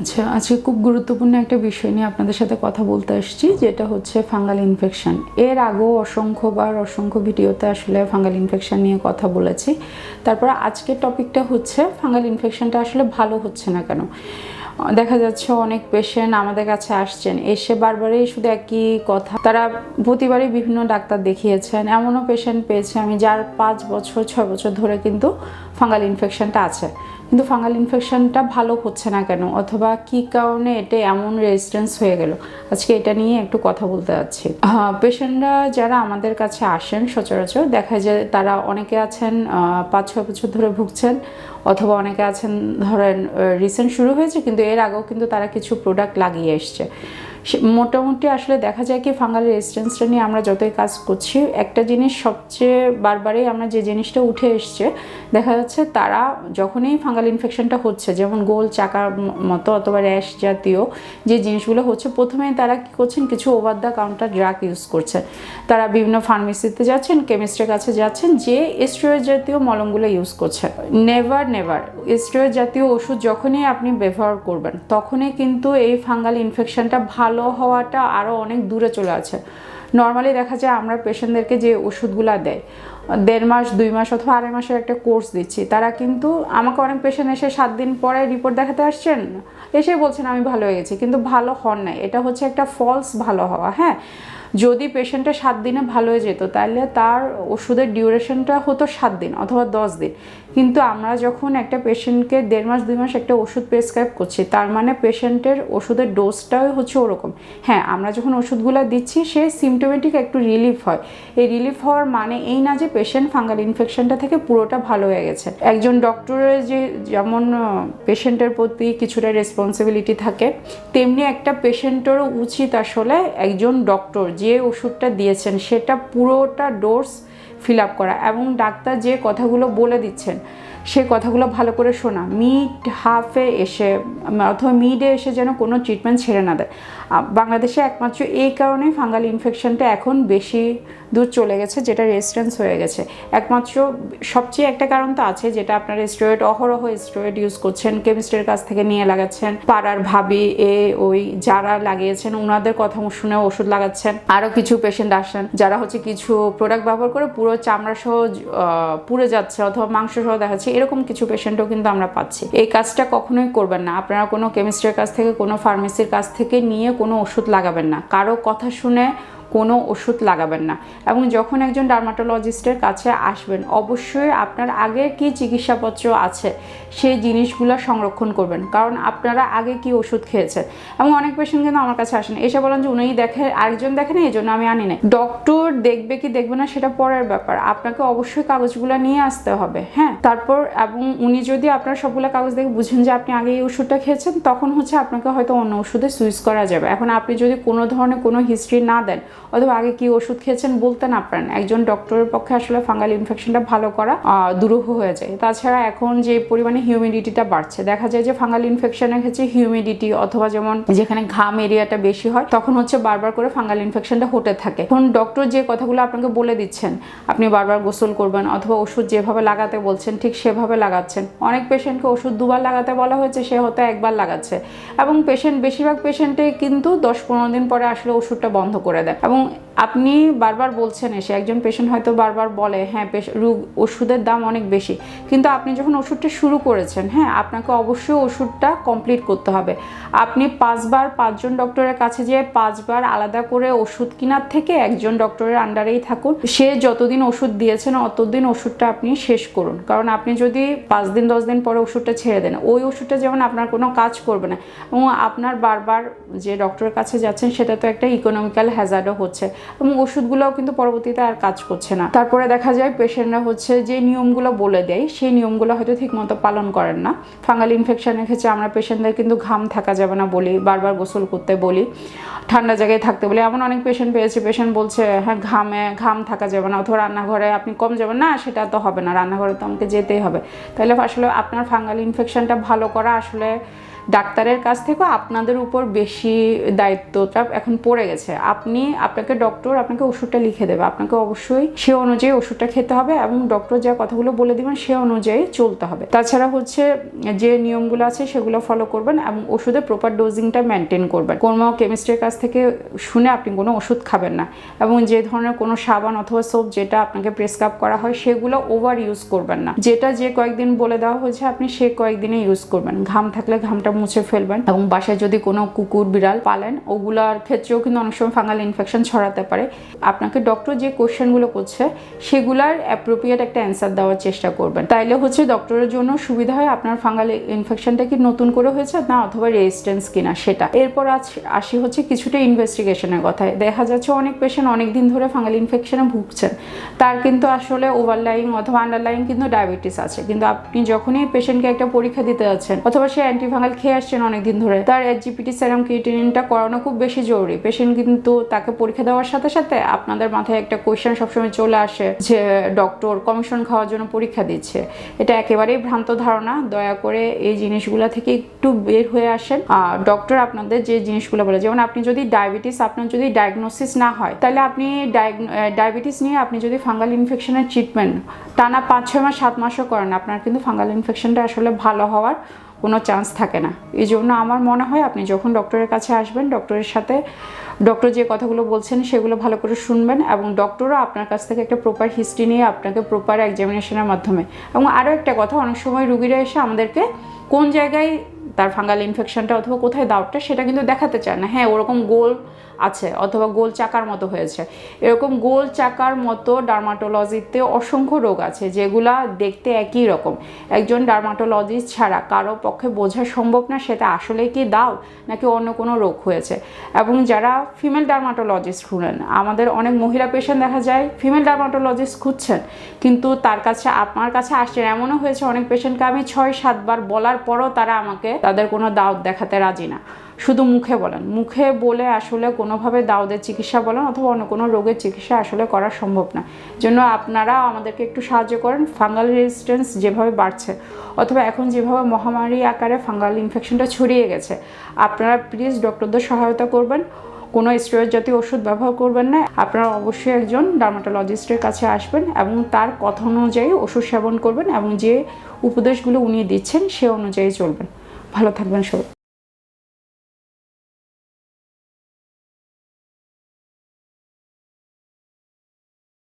আচ্ছা আজকে খুব গুরুত্বপূর্ণ একটা বিষয় নিয়ে আপনাদের সাথে কথা বলতে আসছি, যেটা হচ্ছে ফাঙ্গাল ইনফেকশন। এর আগেও অসংখ্যবার অসংখ্য ভিডিওতে আসলে ফাঙ্গাল ইনফেকশন নিয়ে কথা বলেছি। তারপর আজকের টপিকটা হচ্ছে, ফাঙ্গাল ইনফেকশনটা আসলে ভালো হচ্ছে না কেন? দেখা যাচ্ছে অনেক পেশেন্ট আমাদের কাছে আসছেন, এসে বারবারই শুধু একই কথা। তারা প্রতিবারই বিভিন্ন ডাক্তার দেখিয়েছেন, এমনও পেশেন্ট পেয়েছে আমি যার পাঁচ বছর, ছয় বছর ধরে কিন্তু ফাঙ্গাল ইনফেকশনটা আছে। কিন্তু ফাঙ্গাল ইনফেকশনটা ভালো হচ্ছে না কেন? অথবা কি কারণে এটা এমন রেজিস্ট্যান্স হয়ে গেল? আজকে এটা নিয়ে একটু কথা বলতে যাচ্ছি। পেশেন্টরা যারা আমাদের কাছে আসেন সচরাচর, দেখা যায় তারা অনেকে আছেন পাঁচ, ছয় বছর ধরে ভুগছেন, অথবা অনেকে আছেন ধরেন রিসেন্ট শুরু হয়েছে, কিন্তু এর আগেও কিন্তু তারা কিছু প্রোডাক্ট লাগিয়ে এসছে। মোটামুটি আসলে দেখা যায় কি ফাঙ্গাল রেজিস্ট্যান্সটা নিয়ে আমরা যতই কাজ করছি, একটা জিনিস সবচেয়ে বারবারই আমরা যে জিনিসটা উঠে এসছে, দেখা যাচ্ছে তারা যখনই ফাঙ্গাল ইনফেকশনটা হচ্ছে, যেমন গোল চাকার মতো অথবা র্যাশ জাতীয় যে জিনিসগুলো হচ্ছে প্রথমেই তারা কী করছেন, কিছু over the counter drug use করছেন। তারা বিভিন্ন ফার্মেসিতে যাচ্ছেন কেমিস্ট্রির কাছে যাচ্ছেন, যে স্টেরয়েড জাতীয় মলমগুলো ইউজ করছেন নেভার নেভার স্টেরয়েড জাতীয় ওষুধ যখনই আপনি ব্যবহার করবেন, তখনই কিন্তু এই ফাঙ্গাল ইনফেকশনটা ভালো হওয়াটা আরও অনেক দূরে চলে আছে নর্মালি দেখা যায় আমরা পেশেন্টদেরকে যে ওষুধগুলো দেয় দেড় মাস, দুই মাস অথবা আড়াই মাসের একটা কোর্স দিচ্ছি। তারা কিন্তু আমাকে অনেক পেশেন্ট এসে সাত দিন পরে রিপোর্ট দেখাতে আসছেন, এসে বলছেন, আমি ভালো হয়ে গেছি। কিন্তু ভালো হন নাই। এটা হচ্ছে একটা ফলস ভালো হওয়া হ্যাঁ? যদি পেশেন্টটা সাত দিনে ভালো হয়ে যেত, তাহলে তার ওষুধের ডিউরেশনটা হতো সাত দিন অথবা দশ দিন। কিন্তু আমরা যখন একটা পেশেন্টকে দেড় মাস, দুই মাস একটা ওষুধ প্রেসক্রাইব করছি, তার মানে পেশেন্টের ওষুধের ডোজটাও হচ্ছে ওরকম। হ্যাঁ আমরা যখন ওষুধগুলো দিচ্ছি, সে সিমটোমেটিক একটু রিলিফ হয়। এই রিলিফ হওয়ার মানে এই না যে পেশেন্ট ফাঙ্গাল ইনফেকশনটা থেকে পুরোটা ভালো হয়ে গেছে। একজন ডক্টরের যে যেমন পেশেন্টের প্রতি কিছুটা রেসপন্সিবিলিটি থাকে, তেমনি একটা পেশেন্টেরও উচিত আসলে একজন ডক্টর যে ওষুধটা দিয়েছেন, সেটা পুরোটা ডোজ ফিল আপ করা এবং ডাক্তার যে কথাগুলো বলে দিচ্ছেন, সে কথাগুলো ভালো করে শোনা। মিড হাফে এসে, অথবা মিডে এসে যেন কোনো ট্রিটমেন্ট ছেড়ে না দেয়। বাংলাদেশে একমাত্র এই কারণে ফাঙ্গাল ইনফেকশনটা এখন বেশি দূর চলে গেছে, যেটা রেজিস্ট্যান্স হয়ে গেছে। একমাত্র সবচেয়ে একটা কারণ তো আছে, যেটা আপনার স্টেরয়েড অহরহ স্টেরয়েড ইউজ করছেন কেমিস্ট্রির কাছ থেকে নিয়ে লাগাচ্ছেন, পাড়ার ভাবি, এ, ওই, যারা লাগিয়েছেন ওনাদের কথা শুনে ওষুধ লাগাচ্ছেন আরও কিছু পেশেন্ট আসেন যারা হচ্ছে কিছু প্রোডাক্ট ব্যবহার করে পুরো চামড়া সহ পুড়ে যাচ্ছে অথবা মাংস সহ দেখাচ্ছে, এরকম কিছু পেশেন্টও কিন্তু আমরা পাচ্ছি। এই কাজটা কখনোই করবেন না। আপনারা কোনো কেমিস্ট্রির কাছ থেকে, কোনো ফার্মেসির কাছ থেকে নিয়ে কোনো ওষুধ লাগাবেন না। কারও কথা শুনে কোনো ওষুধ লাগাবেন না। এবং যখন একজন ডার্মাটোলজিস্টের কাছে আসবেন, অবশ্যই আপনার আগে কি চিকিৎসাপত্র আছে, সেই জিনিসগুলো সংরক্ষণ করবেন। কারণ আপনারা আগে কি ওষুধ খেয়েছেন। এবং অনেক পেশেন্ট কিন্তু আমার কাছে আসেন, এসে বলেন যে উনি দেখে, আরেকজন দেখেন এই জন্য আমি আনি নাই। ডক্টর দেখবে কি দেখবে না, সেটা পরের ব্যাপার। আপনাকে অবশ্যই কাগজগুলো নিয়ে আসতে হবে হ্যাঁ? তারপর এবং উনি যদি আপনার সবগুলো কাগজ দেখে বুঝেন যে আপনি আগে এই ওষুধটা খেয়েছেন, তখন হচ্ছে আপনাকে হয়তো অন্য ওষুধে সুইচ করা যাবে। এখন আপনি যদি কোনো ধরনের কোনো হিস্ট্রি না দেন অথবা আগে কি ওষুধ খেয়েছেন বলতে না পারেন। একজন ডক্টরের পক্ষে আসলে ফাঙ্গাল ইনফেকশনটা ভালো করা দুরূহ হয়ে যায়। তাছাড়া এখন যে পরিমাণে হিউমিডিটিটা বাড়ছে, দেখা যায় যে ফাঙ্গাল ইনফেকশনের ক্ষেত্রে হিউমিডিটি অথবা যেমন যেখানে ঘাম এরিয়াটা বেশি হয়, তখন হচ্ছে বারবার করে ফাঙ্গাল ইনফেকশনটা হতে থাকে। এখন ডক্টর যে কথাগুলো আপনাকে বলে দিচ্ছেন, আপনি বারবার গোসল করবেন অথবা ওষুধ যেভাবে লাগাতে বলছেন, ঠিক সেভাবে লাগাচ্ছেন। অনেক পেশেন্টকে ওষুধ দুবার লাগাতে বলা হয়েছে, সে হয়তো একবার লাগাচ্ছে। এবং পেশেন্ট বেশিরভাগ পেশেন্টে কিন্তু দশ পনেরো দিন পরে আসলে ওষুধটা বন্ধ করে দেয়। এবং আপনি বারবার বলছেন এসে, একজন পেশেন্ট হয়তো বারবার বলে হ্যাঁ রোগ, ওষুধের দাম অনেক বেশি। কিন্তু আপনি যখন ওষুধটা শুরু করেছেন হ্যাঁ আপনাকে অবশ্যই ওষুধটা কমপ্লিট করতে হবে। আপনি পাঁচবার পাঁচজন ডক্টরের কাছে যেয়ে পাঁচবার আলাদা করে ওষুধ কেনার থেকে একজন ডক্টরের আন্ডারেই থাকুন। সে যতদিন ওষুধ দিয়েছেন, অতদিন ওষুধটা আপনি শেষ করুন। কারণ আপনি যদি পাঁচ দিন, দশ দিন পরে ওষুধটা ছেড়ে দেন, ওই ওষুধটা যেমন আপনার কোনো কাজ করবে না। এবং আপনার বারবার যে ডক্টরের কাছে যাচ্ছেন, সেটা তো একটা ইকোনমিক্যাল হ্যাজার্ডও হচ্ছে এবং ওষুধগুলোও কিন্তু পরবর্তীতে আর কাজ করছে না। তারপরে দেখা যায় পেশেন্টরা হচ্ছে যে নিয়মগুলো বলে দেয়, সেই নিয়মগুলো হয়তো ঠিকমতো পালন করেন না। ফাঙ্গাল ইনফেকশনের ক্ষেত্রে আমরা পেশেন্টদের কিন্তু ঘাম থাকা যাবে না বলি, বারবার গোসল করতে বলি, ঠান্ডা জায়গায় থাকতে বলি। এমন অনেক পেশেন্ট পেয়েছে, পেশেন্ট বলছে হ্যাঁ ঘামে, ঘাম থাকা যাবে না, অথবা রান্নাঘরে আপনি কম যাবেন। না, সেটা তো হবে না, রান্নাঘরে তো আমাকে যেতেই হবে। তাহলে আসলে আপনার ফাঙ্গাল ইনফেকশনটা ভালো করা আসলে ডাক্তারের কাছ থেকেও আপনাদের উপর বেশি দায়িত্বটা এখন পড়ে গেছে। আপনি আপনাকে ডক্টর আপনাকে ওষুধটা লিখে দেবে। আপনাকে অবশ্যই সে অনুযায়ী ওষুধটা খেতে হবে এবং ডক্টর যা কথাগুলো বলে দিবেন সে অনুযায়ী চলতে হবে। তাছাড়া হচ্ছে যে নিয়মগুলো আছে সেগুলো ফলো করবেন এবং ওষুধের প্রপার ডোজিংটা মেনটেন করবেন। কোনো কেমিস্ট্রির কাছ থেকে শুনে আপনি কোনো ওষুধ খাবেন না এবং যে ধরনের কোনো সাবান অথবা সোপ যেটা আপনাকে প্রেসক্রাইব করা হয় সেগুলো ওভার ইউজ করবেন না। যেটা যে কয়েকদিন বলে দেওয়া হয়েছে আপনি সে কয়েকদিনে ইউজ করবেন। ঘাম থাকলে ঘামটা মুছে ফেলবেন। এবং বাসায় যদি কোনো কুকুর, বিড়াল পালেন, ওগুলার ক্ষেত্রেও কিন্তু অনেক সময় ফাঙ্গাল ইনফেকশন ছড়াতে পারে। আপনাকে ডক্টর যে কোশ্চেনগুলো করছে, সেগুলার অ্যাপ্রোপ্রিয়েট একটা অ্যান্সার দেওয়ার চেষ্টা করবেন। তাইলে হচ্ছে ডক্টরের জন্য সুবিধা হয় আপনার ফাঙ্গাল ইনফেকশনটা কি নতুন করে হয়েছে না অথবা রেজিস্ট্যান্স কিনা সেটা। এরপর আছ- আসি হচ্ছে কিছুটা ইনভেস্টিগেশনের কথায়। দেখা যাচ্ছে অনেক পেশেন্ট অনেক দিন ধরে ফাঙ্গাল ইনফেকশনে ভুগছেন। তার কিন্তু আসলে ওভারলাইং অথবা আন্ডারলাইং কিন্তু ডায়াবেটিস আছে। কিন্তু আপনি যখনই পেশেন্টকে একটা পরীক্ষা দিতে যাচ্ছেন, অথবা সে অ্যান্টিফাঙ্গাল খেয়ে আসছেন অনেকদিন ধরে। তার এইচজিপিটি সেরাম ক্রিয়েটিনিনটা করানো খুব বেশি জরুরি। পেশেন্ট কিন্তু তাকে পরীক্ষা দেওয়ার সাথে সাথে আপনাদের মাথায় একটা কোয়েশ্চেন সবসময় চলে আসে যে ডক্টর কমিশন খাওয়ার জন্য পরীক্ষা দিচ্ছে। এটা একেবারেই ভ্রান্ত ধারণা। দয়া করে এই জিনিসগুলো থেকে একটু বের হয়ে আসেন। আর ডক্টর আপনাদের যে জিনিসগুলো বলে, যেমন আপনি যদি ডায়াবেটিস আপনার যদি ডায়াগনোসিস না হয়, তাহলে আপনি ডায়াবেটিস নিয়ে আপনি যদি ফাঙ্গাল ইনফেকশনের ট্রিটমেন্ট টানা পাঁচ, ছয় মাস, সাত মাসও করেন, আপনার কিন্তু ফাঙ্গাল ইনফেকশনটা আসলে ভালো হওয়ার কোনো চান্স থাকে না। এই জন্য আমার মনে হয় আপনি যখন ডক্টরের কাছে আসবেন ডক্টরের সাথে ডক্টর যে কথাগুলো বলছেন সেগুলো ভালো করে শুনবেন এবং ডক্টরও আপনার কাছ থেকে একটা প্রপার হিস্ট্রি নিয়ে আপনাকে প্রপার এক্সামিনেশনের মাধ্যমে। এবং আরও একটা কথা, অনেক সময় রুগীরা এসে আমাদেরকে কোন জায়গায় তার ফাঙ্গাল ইনফেকশনটা অথবা কোথায় দাউটটা সেটা কিন্তু দেখাতে চায় না। হ্যাঁ ওরকম গোল আছে অথবা গোল চাকার মতো হয়েছে। এরকম গোল চাকার মতো ডার্মাটোলজিতে অসংখ্য রোগ আছে, যেগুলা দেখতে একই রকম। একজন ডার্মাটোলজিস্ট ছাড়া কারও পক্ষে বোঝা সম্ভব না সেটা আসলে কি দাও নাকি অন্য কোনো রোগ হয়েছে। এবং যারা ফিমেল ডার্মাটোলজিস্ট খুঁজেন আমাদের অনেক মহিলা পেশেন্ট দেখা যায় ফিমেল ডার্মাটোলজিস্ট খুঁজছেন, কিন্তু তার কাছে, আপনার কাছে আসছেন এমনও হয়েছে অনেক পেশেন্টকে আমি ছয় সাতবার বলার পরও তারা আমাকে তাদের কোনো দাওয়াত দেখাতে রাজি না। শুধু মুখে বলেন। মুখে বলে আসলে কোনোভাবে দাউদের চিকিৎসা বলেন অথবা অন্য কোনো রোগের চিকিৎসা আসলে করা সম্ভব না। জন্য আপনারা আমাদেরকে একটু সাহায্য করেন। ফাঙ্গাল রেজিস্ট্যান্স যেভাবে বাড়ছে অথবা এখন যেভাবে মহামারী আকারে ফাঙ্গাল ইনফেকশনটা ছড়িয়ে গেছে, আপনারা প্লিজ ডক্টরদের সহায়তা করবেন। কোনো স্টেরয়েড জাতীয় ওষুধ ব্যবহার করবেন না। আপনারা অবশ্যই একজন ডার্মাটোলজিস্টের কাছে আসবেন এবং তার কথা অনুযায়ী ওষুধ সেবন করবেন এবং যে উপদেশগুলো উনি দিচ্ছেন সে অনুযায়ী চলবেন। ভালো থাকবেন সবাই।